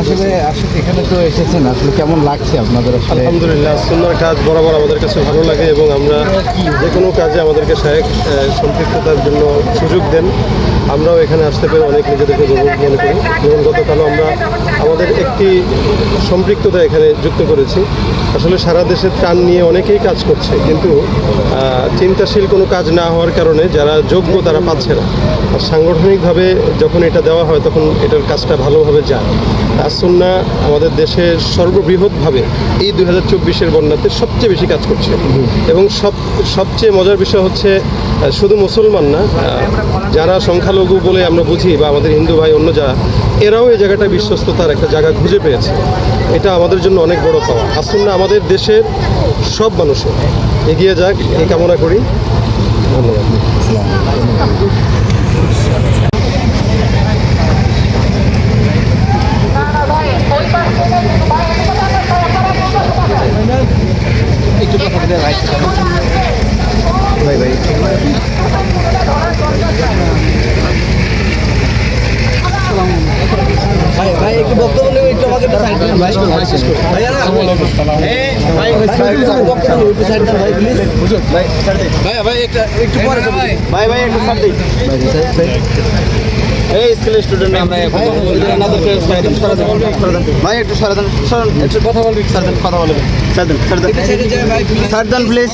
আসলে আসলে এখানে তো এসেছেন। আসলে কেমন লাগছে আপনাদের আসলে? আলহামদুলিল্লাহ সুন্দর কাজ বরাবর আমাদের কাছে ভালো লাগে এবং আমরা যে কোনো কাজে আমাদেরকে সহায়ক সম্পৃক্ততার জন্য সুযোগ দেন। আমরাও এখানে আসতে পেরে অনেক নিজেদেরকে গর্ব মনে করি। যেমন গতকালও আমরা আমাদের একটি সম্পৃক্ততা এখানে যুক্ত করেছি। আসলে সারা দেশে ত্রাণ নিয়ে অনেকেই কাজ করছে কিন্তু চিন্তাশীল কোনো কাজ না হওয়ার কারণে যারা যোগ্য তারা পাচ্ছে না। আর সাংগঠনিকভাবে যখন এটা দেওয়া হয় তখন এটার কাজটা ভালোভাবে যায়। আসন্না আমাদের দেশের সর্ববৃহৎভাবে এই দুই হাজার চব্বিশের বন্যাতে সবচেয়ে বেশি কাজ করছে। এবং সব, সবচেয়ে মজার বিষয় হচ্ছে শুধু মুসলমান না যারা সংখ্যালঘু বলে আমরা বুঝি বা আমাদের হিন্দু ভাই, অন্য যারা, এরাও এই জায়গাটা বিশ্বস্ততার একটা জায়গা খুঁজে পেয়েছে। এটা আমাদের জন্য অনেক বড় পাওয়া। আসন্না আমাদের দেশের সব মানুষের। এগিয়ে যাক, এই কামনা করি। ধন্যবাদ। ভাই ভাই ভাই ভাই একটু বক্তব্য নেব একটু আমাকে ভাই ভাই ভাই একটা পরে ভাই ভাই একটু সাইড দিন এই স্কুল স্টুডেন্ট আমরা দেন ভাই একটু সরা দেন একটু কথা বলবি দেন কথা বলবেন সরা দেন সরা দেন প্লিজ